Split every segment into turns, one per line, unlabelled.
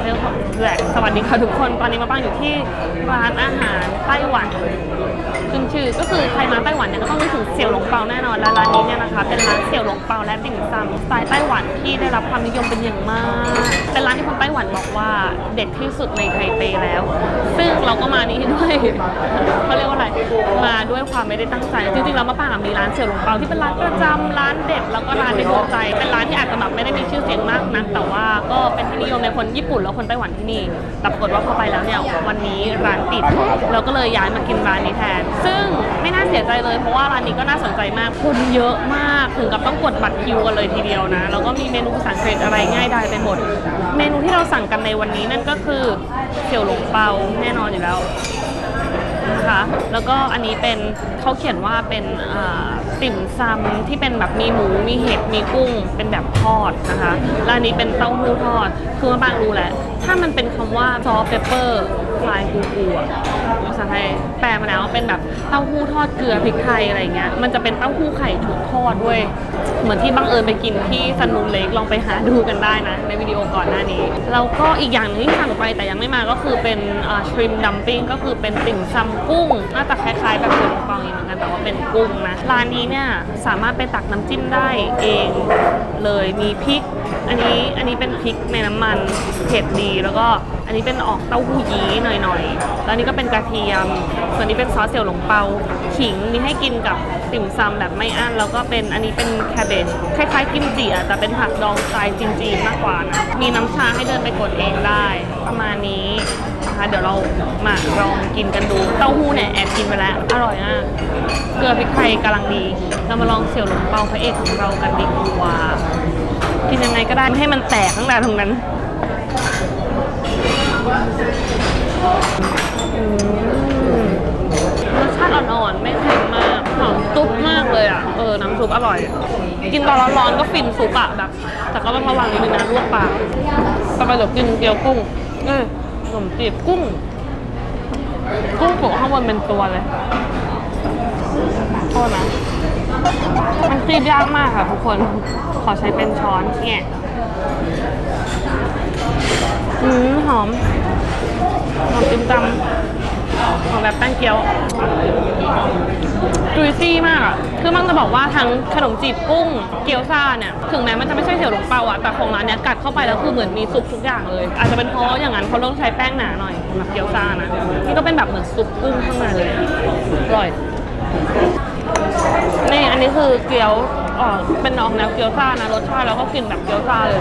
สดีค่ะสวัสดีค่ะทุกคน ตอนนี้มาบ้างอยู่ที่ร้านอาหารไต้หวันขึ้นชื่อ ก็คือใครมาไต้หวันเนี่ยก็ต้องนึกถึงเสี่ยวหลงเปาแน่นอน และร้านนี้เนี่ยนะคะ เป็นร้านเสี่ยวหลงเปาและติ่มซำสไตล์ไต้หวันที่ได้รับความนิยมเป็นอย่างมาก เป็นร้านที่คนไต้หวันบอกว่าเด็ดที่สุดในไทเปแล้ว ซึ่งเราก็มานี่ด้วยเขาเรียกว่าอะไร มาด้วยความไม่ได้ตั้งใจ จริงๆแล้วมะปางอะมีร้านเสี่ยวหลงเปาที่เป็นร้านประจำร้านเด็ดแล้วก็ร้านในดวงใจ เป็นร้านที่อาจจะแบบไม่ได้มีชื่อเสียงมากนัก แต่ว่าก็เป็นที่นิยมในคนญี่ปุ่นแล้วคนไต้หวันที่นี่แต่ปรากฏว่าพอไปแล้วเนี่ยวันนี้ร้านปิดเราก็เลยย้ายมากินร้านนี้แทน ซึ่งไม่น่าเสียใจเลยเพราะว่าร้านนี้ก็น่าสนใจมากคนเยอะมากถึงกับต้องกดบัตรคิวกันเลยทีเดียวนะแล้วก็มีเมนูภาษาอังกฤษอะไรง่ายดายไปหมด เมนูที่เราสั่งกันในวันนี้นั่นก็คือเสี่ยวหลงเปาแน่นอนอยู่แล้ว นะคะ แล้วก็อันนี้เป็นเขาเขียนว่าเป็นติ่มซำที่เป็นแบบมีหมูมีเห็ดมีกุ้ง เป็นแบบทอดนะคะแล้วอันนี้เป็นเต้าหู้ทอด คือมาบางรู้แหละ ถ้ามันเป็นคำว่าซอสเปเปอร์ ฟลายกูกูอะภาษาไทยแปลมาแล้วเป็นแบบเต้าหู้ทอดเกลือพริกไทยอะไรเงี้ย มันจะเป็นเต้าหู้ไข่ถูกทอดด้วย เหมือนที่บังเอิญไปกินที่ซันนูเล็กลองไปหาดูกันได้นะ ในวิดีโอก่อนหน้านี้ แล้วก็อีกอย่างหนึงที่สั่งไปแต่ยังไม่มาก็คือเป็นชริมดัมปิ้งก็คือเป็นติ่มซำกุ้งน่าจะคล้ายๆแบบเสือปองอีกเหมือนกันแต่ว่าเป็นกุ้งนะร้านนี้เนี่ยสามารถไปตักน้ำจิ้มได้เองเลยมีพริก อันนี้อันนี้เป็นพริกในน้ำมันเผ็ดดีแล้วก็ อันนี้เป็นออกเต้าหู้ยี้หน่อยๆ แล้วนนี้ก็เป็นกระเทียม ส่วนนี้เป็นซอสเสี่ยวหลงเปา ขิงมีให้กินกับติ่มซำแบบไม่อั้น แล้วก็เป็นอันนี้เป็นแคเบจคล้ายๆกิมจิอะแต่เป็นผักดองสไตล์จีนๆมากกว่านะ มีน้ำชาให้เดินไปกดเองได้ ประมาณนี้นะคะเดี๋ยวเรามาลองกินกันดู เต้าหู้เนี่ยแอบกินไปแล้ว อร่อยมาก เกลือพริกไทยกำลังดี เรามาลองเสี่ยวหลงเปาพระเอกของเรากันดีกว่า กินยังไงก็ได้ไม่ให้มันแตกข้างในตรงนั้น รสชาติอ่อนๆ ไม่เค็มมากหอมซุปมากเลยอะ เออ น้ำซุปอร่อย กินตอนร้อนๆ ก็ฟินซุปอะแบบ แต่ก็ต้องระวังนิดนึงนะลวกปากต่อไปเดี๋ยวกินเกี๊ยวกุ้ง เออขนมจีบกุ้ง กุ้งโปะข้างบนเป็นตัวเลยโทษนะ มันคลีบยากมากค่ะทุกคน ขอใช้เป็นช้อนแงะ อืมหอม หอมติมตำหอมแบบแป้งเกี๊ยวจุยซี่มากอะ คือมันจะบอกว่าทั้งขนมจีบกุ้ง เกี๊ยวซ่าเนี่ย ถึงแม้มันจะไม่ใช่เสี่ยวหลงเปาอะ แต่ของร้านเนี้ยกัดเข้าไปแล้วคือเหมือนมีซุปทุกอย่างเลย อาจจะเป็นเพราะอย่างนั้นเขาต้องใช้แป้งหนาหน่อยสำหรับเกี๊ยวซ่านะ นี่ก็เป็นแบบเหมือนซุปกุ้งข้างในเลย อร่อย นี่อันนี้คือเกี๊ยวออเป็นออกแนวเกี๊ยวซ่านะรสชาติแล้วก็กลิ่นแบบเกี๊ยวซ่าเลย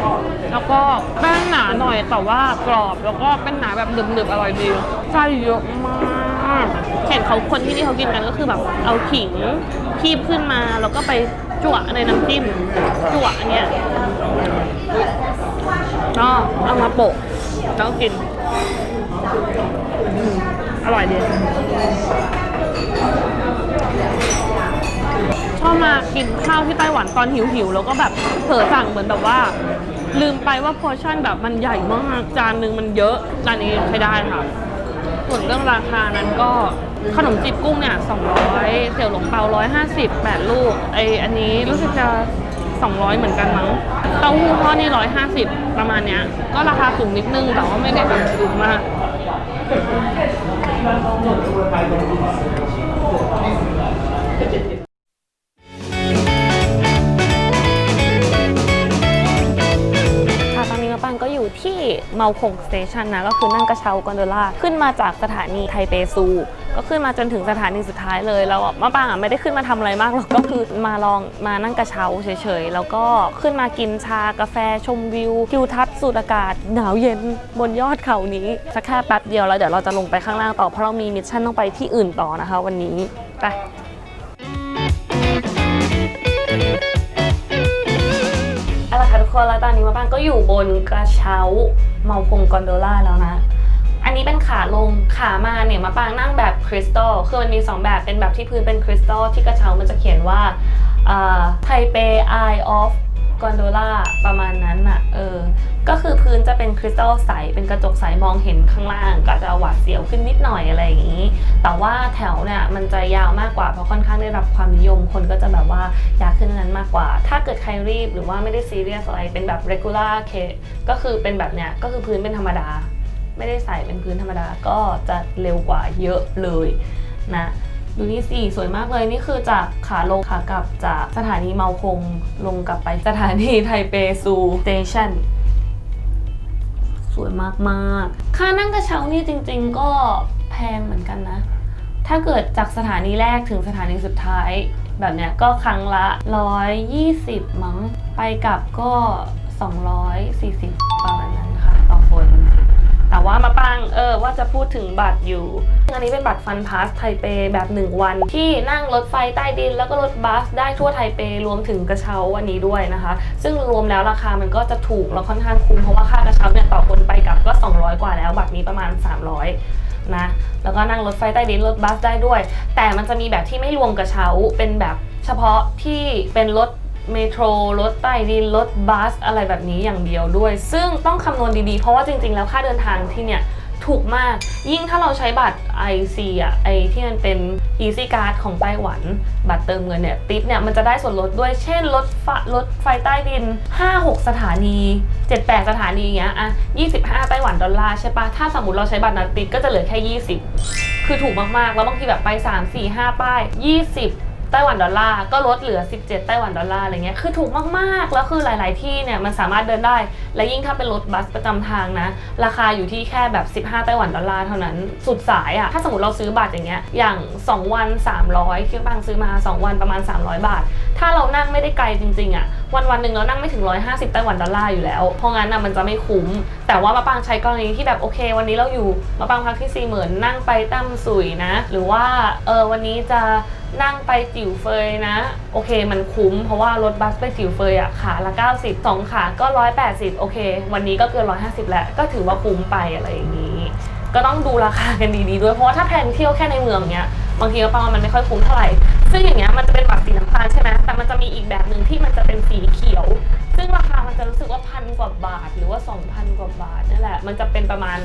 แล้วก็แป้งหนาหน่อยแต่ว่ากรอบแล้วก็เป็นหนาแบบหนึบๆอร่อยดีไส้เยอะมากเห็นเขาคนที่นี่เขากินกันก็คือแบบเอาขิงคีบขึ้นมาแล้วก็ไปจั่วในน้ำจิ้มจั่วอันเนี้ยก็เอามาโปะแล้วก็กิน อร่อยดี ชอบมากินข้าวที่ไต้หวันตอนหิวหิวๆแล้วก็แบบเผลอสั่งเหมือนแบบว่า ลืมไปว่าพอร์ชั่นแบบมันใหญ่มากจานหนึ่งมันเยอะร้านนี้ใช้ได้ค่ะ ส่วนเรื่องราคานั้นก็ขนมจีบกุ้งเนี่ย200เสี่ยวหลงเปา150 8 ลูกไออันนี้รู้สึกจะ 200 เหมือนกันมั้งเต้าหู้ทอดนี่150 ประมาณเนี้ย ก็ราคาสูงนิดนึงแต่ว่าไม่ได้แบบสูงมาก ก็อยู่ที่เมาคงสเตชันนะ ก็คือนั่งกระเช้ากอนโดล่าขึ้นมาจากสถานีไทเปซู ก็ขึ้นมาจนถึงสถานีสุดท้ายเลยแล้วอะมาปังอะไม่ได้ขึ้นมาทำอะไรมากหรอกก็คือมาลองมานั่งกระเช้าเฉยๆ แล้วก็ขึ้นมากินชากาแฟชมวิวทิวทัศน์สูดอากาศ หนาวเย็นบนยอดเขานี้สักแค่แป๊บเดียวแล้วเดี๋ยวเราจะลงไปข้างล่างต่อเพราะเรามีมิชชั่นต้องไปที่อื่นต่อนะคะ วันนี้ไป เอาละค่ะทุกคนแล้วตอนนี้มาบ้านก็อยู่บนกระเช้าเมาคงกอนโดล่าแล้วนะ อันนี้เป็นขาลงขามาเนี่ยมาปางนั่งแบบคริสตัลคือมันมี 2 แบบเป็นแบบที่พื้นเป็นคริสตัลที่กระเช้ามันจะเขียนว่าไทเป Eye of กอนโดล่าประมาณนั้นอะเออ ก็คือพื้นจะเป็นคริสตัลใส เป็นกระจกใสมองเห็นข้างล่าง ก็จะหวาดเสียวขึ้นนิดหน่อยอะไรอย่างนี้ แต่ว่าแถวเนี่ยมันจะยาวมากกว่า เพราะค่อนข้างได้รับความนิยม คนก็จะแบบว่าอยากขึ้นนั้นมากกว่า ถ้าเกิดใครรีบหรือว่าไม่ได้ซีเรียสอะไร เป็นแบบ regular case ก็คือเป็นแบบเนี้ย ก็คือพื้นเป็นธรรมดา ไม่ได้ใส่เป็นพื้นธรรมดา ก็จะเร็วกว่าเยอะเลยนะ ดูนี่สิสวยมากเลยนี่คือจากขาลงขากลับจากสถานีเมาคงลงกลับไปสถานีไทเปซูสเตชันสวยมากๆ ค่านั่งกระเช้านี่จริง ๆ ก็แพงเหมือนกันนะ ถ้าเกิดจากสถานีแรกถึงสถานีสุดท้าย แบบเนี้ยก็ครั้งละ 120 มั้ง ไปกลับก็ 240 ประมาณนั้นค่ะต่อคน ว่ามาปังเออว่าจะพูดถึงบัตรอยู่ อันนี้เป็นบัตรฟันพาสไทเปแบบ 1 วัน ที่นั่งรถไฟใต้ดิน แล้วก็รถบัสได้ทั่วไทเปรวมถึงกระเช้าวันนี้ด้วยนะคะ ซึ่งรวมแล้วราคามันก็จะถูกแล้วค่อนข้างคุ้มเพราะว่าค่ากระเช้าเนี่ยต่อคนไปกลับก็ 200 กว่าแล้วบัตรนี้ประมาณ 300นะแล้วก็นั่งรถไฟใต้ดินรถบัสได้ด้วย แต่มันจะมีแบบที่ไม่รวมกระเช้าเป็นแบบเฉพาะที่เป็นรถ เมโทรรถใต้ดินรถบัสอะไรแบบนี้อย่างเดียวด้วย ซึ่งต้องคำนวณดีๆ เพราะว่าจริงๆ แล้วค่าเดินทางที่เนี่ยถูกมาก ยิ่งถ้าเราใช้บัตร IC อะไอที่มันเป็น Easy Card ของไต้หวัน บัตรเติมเงินเนี่ยติปเนี่ยมันจะได้ส่วนลดด้วยเช่นรถไฟรถไฟใต้ดิน 5-6 สถานี 7-8 สถานีอย่างเงี้ยอะ 25 ไต้หวันดอลลาร์ใช่ปะถ้าสมมติเราใช้บัตรนั้นติปก็จะเหลือแค่ 20 คือถูกมากๆ แล้วบางทีแบบไป 3 4 5 ป้าย 20 ไต้หวันดอลลาร์ก็ลดเหลือ 17 ไต้หวันดอลลาร์อะไรเงี้ยคือถูกมากๆ แล้วคือหลาย ๆ ที่เนี่ยมันสามารถเดินได้ และยิ่งถ้าเป็นรถบัสประจำทางนะ ราคาอยู่ที่แค่แบบ 15 ไต้หวันดอลลาร์เท่านั้นสุดสายอะ่ะถ้าสมมติเราซื้อบัตรอย่างเงี้ยอย่าง 2 วัน 300ที่บางซื้อมา 2 วันประมาณ 300 บาท ถ้าเรานั่งไม่ได้ไกลจริง ๆอะ่ะวันวันๆหนึ่งเรานั่งไม่ถึง 150 ไต้หวันดอลลาร์อยู่แล้ว เพราะงั้นน่ะมันจะไม่คุ้ม แต่ว่ามาปางใช้กรณีที่แบบโอเค วันนี้เราอยู่มาปางพักที่ซีเหมือนนั่งไปตั้มสุยนะ หรือว่าเออวันนี้จะ นั่งไปจิ๋วเฟยนะ โอเคมันคุ้ม เพราะว่ารถบัสไปจิ๋วเฟยอะขาละ 90สองขาก็ 180 โอเค วันนี้ก็เกิน 150 แล้ว ก็ถือว่าคุ้มไปอะไรอย่างนี้ ก็ต้องดูราคากันดีๆด้วย เพราะว่าถ้าแพลนเที่ยวแค่ในเมืองเนี้ยบางทีก็ประมาณมันไม่ค่อยคุ้มเท่าไหร่ ซึ่งอย่างเงี้ยมันจะเป็นบัตรสีน้ำตาลใช่ไหมแต่มันจะมีอีกแบบหนึ่งที่มันจะเป็นสีเขียว ซึ่งราคามันจะรู้สึกว่าพันกว่าบาทหรือว่า 2,000 กว่าบาทนะ มันจะเป็นประมาณ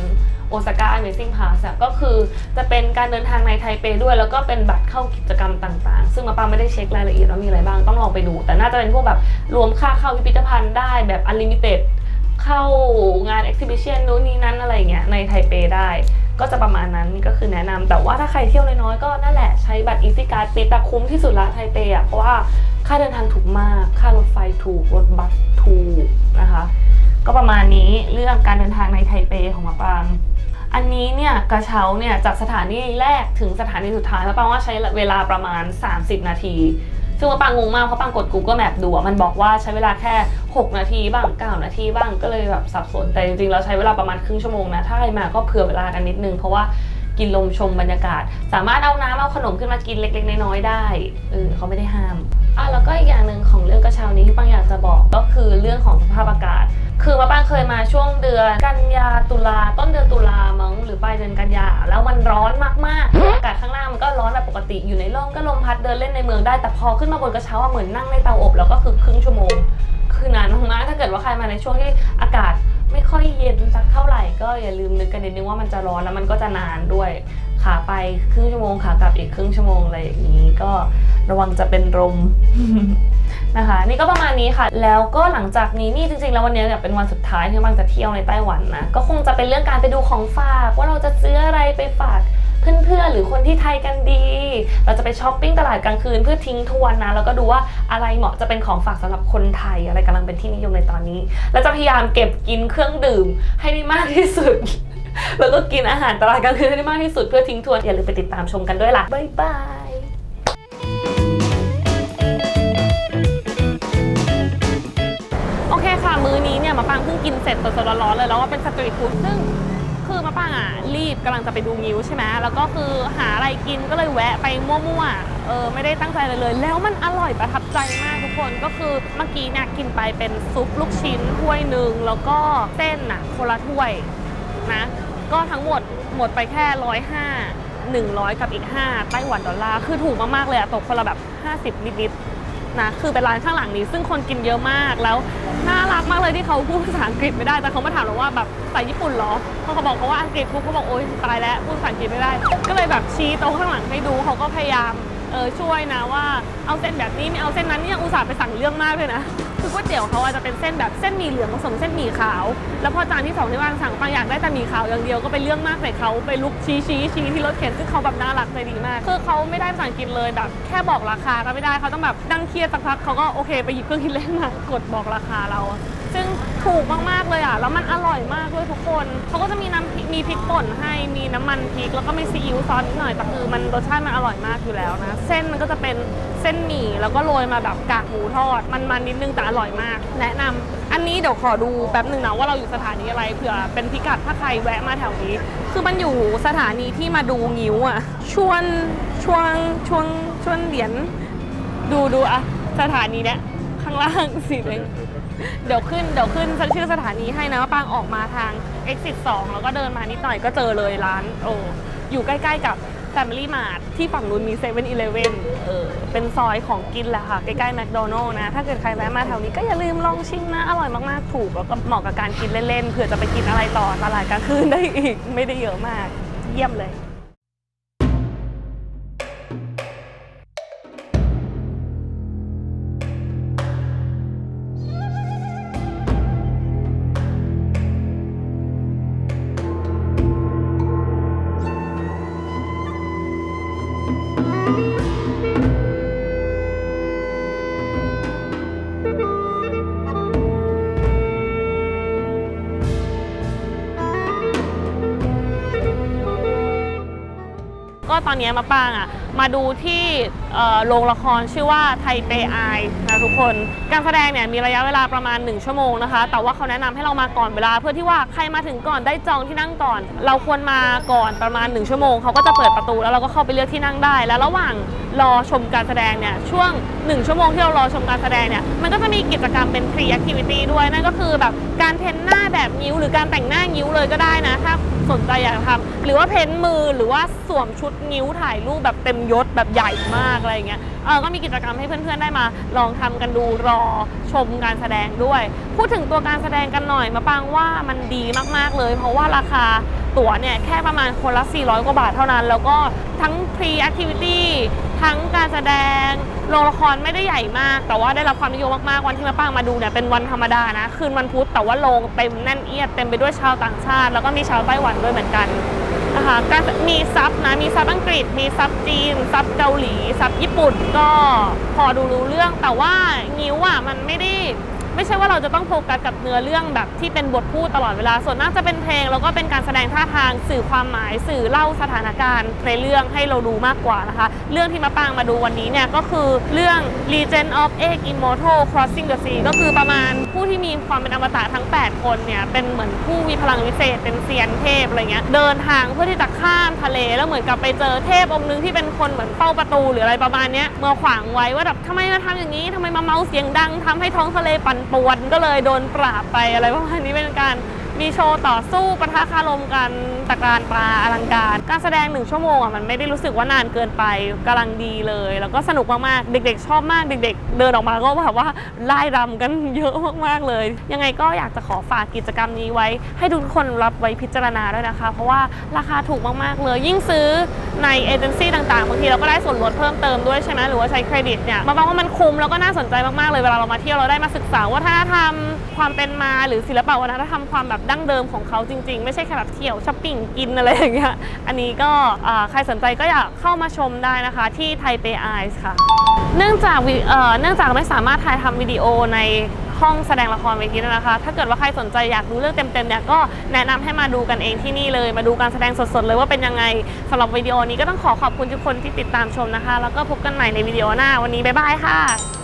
โอซาก้า Amazing Pass อะก็คือจะเป็นการเดินทางในไทเปด้วย แล้วก็เป็นบัตรเข้ากิจกรรมต่างๆ ซึ่งมาปาไม่ได้เช็ครายละเอียดว่ามีอะไรบ้างต้องลองไปดู แต่น่าจะเป็นพวกแบบรวมค่าเข้าพิพิธภัณฑ์ได้แบบ unlimited เข้างาน exhibition นู้นนี้นั้นอะไรอย่างเงี้ยในไทเปได้ ก็จะประมาณนั้นนี่ก็คือแนะนำแต่ว่าถ้าใครเที่ยวน้อยๆก็นั่นแหละใช้บัตร Easy Card ติดต่คุ้มที่สุดละไทเปอะเพราะว่า ค่าเดินทางถูกมาก ค่ารถไฟถูก รถบัสถูกนะคะ ก็ประมาณนี้เรื่องการเดินทางในไทเปของมาปาง อันนี้เนี่ยกระเช้าเนี่ยจากสถานีแรกถึงสถานีสุดท้ายมาปางว่าใช้เวลาประมาณ 30 นาที ซึ่งมาปางงงมากเพราะปางกด Google Map ดูมันบอกว่าใช้เวลาแค่ 6 นาทีบ้าง 9 นาทีบ้างก็เลยแบบสับสนแต่จริงๆเราใช้เวลาประมาณครึ่งชั่วโมงนะถ้าใครมาก็เผื่อเวลากันนิดนึงเพราะว่า กินลมชมบรรยากาศ สามารถเอาน้ำเอาขนมขึ้นมากินเล็ก ๆ น้อยๆได้เออเขาไม่ได้ห้ามอะแล้วก็อีกอย่างหนึ่งของเรื่องกระเช้านี้ที่ปังอยากจะบอกก็คือเรื่องของสภาพอากาศ คือมาป้างเคยมาช่วงเดือนกันยาตุลาต้นเดือนตุลามั้งหรือปลายเดือนกันยาแล้วมันร้อนมากๆอากาศข้างล่างมันก็ร้อนแบบปกติอยู่ในร่มก็ลมพัดเดินเล่นในเมืองได้แต่พอขึ้นมาบนกระเช้าเหมือนนั่งในเตาอบแล้วก็คือครึ่งชั่วโมงคือนานมากๆถ้าเกิดว่าใครมาในช่วงที่อากาศ ไม่ค่อยเย็นสักเท่าไหร่ก็อย่าลืมนึกกันนิดนึงว่ามันจะร้อนแล้วมันก็จะนานด้วย ขาไปครึ่งชั่วโมงขากลับอีกครึ่งชั่วโมงอะไรอย่างนี้ก็ระวังจะเป็นลมนะคะ นี่ก็ประมาณนี้ค่ะ แล้วก็หลังจากนี้นี่จริงๆ แล้ววันนี้เนี่ยเป็นวันสุดท้ายที่บางจะเที่ยวในไต้หวันนะก็คงจะเป็นเรื่องการไปดูของฝากว่าเราจะซื้ออะไรไปฝาก เพื่อนๆหรือคนที่ไทยกันดี เราจะไปช้อปปิ้งตลาดกลางคืนเพื่อทิ้งทวนนะแล้วก็ดูว่าอะไรเหมาะจะเป็นของฝากสำหรับคนไทยอะไรกำลังเป็นที่นิยมในตอนนี้ แล้วจะพยายามเก็บกินเครื่องดื่มให้ได้มากที่สุด แล้วก็กินอาหารตลาดกลางคืนให้ได้มากที่สุดเพื่อทิ้งทวนอย่าลืมไปติดตามชมกันด้วยล่ะบ๊ายบายโอเคค่ะมื้อนี้เนี่ยมาปังเพิ่งกินเสร็จสดๆร้อนๆเลยแล้วว่าเป็นสตรีทฟู้ดซึ่ง รีบกำลังจะไปดูงิ้วใช่ไหมแล้วก็คือหาอะไรกินก็เลยแวะไปมั่วๆเออไม่ได้ตั้งใจเลยเลย แล้วมันอร่อยประทับใจมากทุกคนก็คือเมื่อกี้เนี่ยกินไปเป็นซุปลูกชิ้นถ้วยหนึ่งแล้วก็เส้นอะคนละถ้วยนะก็ทั้งหมดหมดไปแค่ร้อยห้าหนึ่งร้อยกับอีก5ไต้หวันดอลลาร์คือถูกมากๆเลยอะตกคนละแบบ50นิดๆ นะคือเป็นร้านข้างหลังนี้ ซึ่งคนกินเยอะมากแล้วน่ารักมากเลยที่เขาพูดภาษาอังกฤษไม่ได้แต่เขามาถามเราว่าแบบใส่ญี่ปุ่นเหรอพอเขาบอกเขาว่าอังกฤษปุ๊บเขาบอกโอ๊ยตายแล้วพูดภาษาอังกฤษไม่ได้ ก็เลยแบบชี้โต๊ะข้างหลังให้ดูเขาก็พยายามเออช่วยนะว่าเอาเส้นแบบนี้ไม่เอาเส้นนั้นนี่ยังอุตส่าห์ไปสั่งเรื่องมากเลยนะ คือก๋วยเตี๋ยวเขาอาจจะเป็นเส้นแบบเส้นหมี่เหลืองผสมเส้นหมี่ขาว แล้วพอจานที่สองที่ว่างสั่งปังอยากได้แต่หมี่ขาวอย่างเดียวก็ไปเรื่องมากใส่เขาไปลุกชี้ชี้ชี้ที่รถเข็นซึ่งเขาแบบน่ารักใจดีมาก คือเขาไม่ได้ภาษาอังกฤษเลยแบบ แค่บอกราคาก็ไม่ได้เขาต้องแบบดังเครียดสักพักเขาก็โอเคไปหยิบเครื่องคิดเลขมากดบอกราคาเรา ถูกมากๆเลยอะ แล้วมันอร่อยมากด้วยทุกคน เขาก็จะมีน้ำพริกมีพริกป่นให้ มีน้ำมันพริก แล้วก็มีซีอิ๊วซอสนิดหน่อย แต่คือมันรสชาติมันอร่อยมากอยู่แล้วนะ เส้นมันก็จะเป็นเส้นหมี่ แล้วก็โรยมาแบบกากหมูทอด มันมันนิดนึงแต่อร่อยมาก แนะนำอันนี้เดี๋ยวขอดูแป๊บหนึ่งนะว่าเราอยู่สถานีอะไร เผื่อเป็นพิกัดถ้าใครแวะมาแถวนี้ คือมันอยู่สถานีที่มาดูงิ้วอะ ชวนชวนชวนชวนเหรียญ ดูดูอะสถานีเนี้ยข้างล่างสีแดง เดี๋ยวขึ้นเดี๋ยวขึ้นชื่อสถานีให้นะว่าปางออกมาทาง exit 2 แล้วก็เดินมานิดหน่อยก็เจอเลยร้านโอ้อยู่ใกล้ๆกับ Family Mart ที่ฝั่งนู้นมี7 e เ e ่ e อเออเป็นซอยของกินแหละค่ะ ใกล้ๆ McDonald's นะ ถ้าเกิดใครแวะมาแถวนี้ก็อย่าลืมลองชิมนะ อร่อยมากๆ ถูก แล้วก็เหมาะกับการกินเล่นๆเผื่อจะไปกินอะไรต่อตลาดกลางคืนได้อีกไม่ได้เยอะมาก เยี่ยมเลย ตอนนี้มาปางอะมาดูที่โรงละครชื่อว่าไทเปไอ นะทุกคน การแสดงเนี่ยมีระยะเวลาประมาณ 1 ชั่วโมงนะคะ แต่ว่าเขาแนะนำให้เรามาก่อนเวลา เพื่อที่ว่าใครมาถึงก่อนได้จองที่นั่งก่อน เราควรมาก่อนประมาณ 1 ชั่วโมงเขาก็จะเปิดประตูแล้วเราก็เข้าไปเลือกที่นั่งได้ แล้วระหว่างรอชมการแสดงเนี่ยช่วง 1 ชั่วโมงที่เรารอชมการแสดงเนี่ยมันก็จะมีกิจกรรมเป็น free activity ด้วยนั่นก็คือแบบการเพ้นหน้าแบบนิ้วหรือการแต่งหน้านิ้วเลยก็ได้นะถ้าสนใจอยากทำหรือว่าเพ้นมือหรือว่าสวมชุดนิ้วถ่ายรูปแบบเต็มยศแบบใหญ่มากอะไรเงี้ยเออก็มีกิจกรรมให้เพื่อนๆได้มาลองทำกันดูรอชมการแสดงด้วย พูดถึงตัวการแสดงกันหน่อยมาปังว่ามันดีมากๆเลย เพราะว่าราคาตั๋วเนี่ยแค่ประมาณคนละ 400 กว่าบาทเท่านั้น แล้วก็ทั้ง pre activity ทั้งการแสดงโรงละครไม่ได้ใหญ่มาก แต่ว่าได้รับความนิยมมากๆ วันที่มาป้างมาดูเนี่ยเป็นวันธรรมดานะ คืนวันพุธแต่ว่าโรงเต็มแน่นเอียดเต็มไปด้วยชาวต่างชาติ แล้วก็มีชาวไต้หวันด้วยเหมือนกัน นะคะก็มีซับนะมีซับอังกฤษ มีซับจีนซับเกาหลีซับญี่ปุ่นก็พอดูรู้เรื่องแต่ว่างิ้วอะมันไม่ได้ ไม่ใช่ว่าเราจะต้องโฟกัสกับเนื้อเรื่องแบบที่เป็นบทพูดตลอดเวลา ส่วนมากจะเป็นเพลงแล้วก็เป็นการแสดงท่าทางสื่อความหมายสื่อเล่าสถานการณ์ในเรื่องให้เราดูมากกว่านะคะ เรื่องที่มาปางมาดูวันนี้เนี่ยก็คือเรื่อง Legend of Egg Immortal Crossing the Sea ก็คือประมาณผู้ที่มีความเป็นอมตะทั้ง 8 คนเนี่ยเป็นเหมือนผู้มีพลังวิเศษเป็นเซียนเทพอะไรเงี้ยเดินทางเพื่อที่จะข้ามทะเลแล้วเหมือนกับไปเจอเทพองค์นึงที่เป็นคนเหมือนเฝ้าประตูหรืออะไรประมาณเนี้ยมาขวางไว้ว่าแบบทำไมมาทำอย่างนี้ทำไมมาเมาเสียงดังทำให้ท้องทะเลปั่นปวนก็เลยโดนปราบไปอะไรประมาณนี้เป็นการมีโชว์ต่อสู้ปะทะคารมกันตะการตาอลังการ การแสดงหนึ่งชั่วโมงอะมันไม่ได้รู้สึกว่านานเกินไปกำลังดีเลย แล้วก็สนุกมากๆ เด็กๆ ชอบมากเด็ก ๆ เดินออกมาก็แบบว่าไล่รำกันเยอะมากๆเลย ยังไงก็อยากจะขอฝากกิจกรรมนี้ไว้ ให้ทุกคนรับไว้พิจารณาด้วยนะคะ เพราะว่าราคาถูกมากๆเลย ยิ่งซื้อในเอเจนซี่ต่างๆบางทีเราก็ได้ส่วนลดเพิ่มเติมด้วยใช่ไหมหรือว่าใช้เครดิตเนี่ยมาบอกว่ามันคุ้มแล้วก็น่าสนใจมากๆเลยเวลาเรามาเที่ยวเราได้มาศึกษาวัฒนธรรมความเป็นมาหรือศิลปะวัฒนธรรมความแบบดั้งเดิมของเขาจริง ๆ ไม่ใช่แค่แบบเที่ยวช้อปปิ้งกินอะไรอย่างเงี้ย อันนี้ก็ใครสนใจก็อยากเข้ามาชมได้นะคะที่ไทเปไอส์ค่ะ เนื่องจากเนื่องจากไม่สามารถถ่ายทำวิดีโอในห้องแสดงละครเวทีนะคะ ถ้าเกิดว่าใครสนใจอยากดูเรื่องเต็มๆเนี่ยก็แนะนำให้มาดูกันเองที่นี่เลย มาดูการแสดงสดๆเลยว่าเป็นยังไงสำหรับวิดีโอนี้ก็ต้องขอขอบคุณทุกคนที่ติดตามชมนะคะ แล้วก็พบกันใหม่ในวิดีโอหน้าวันนี้บ๊ายบายค่ะ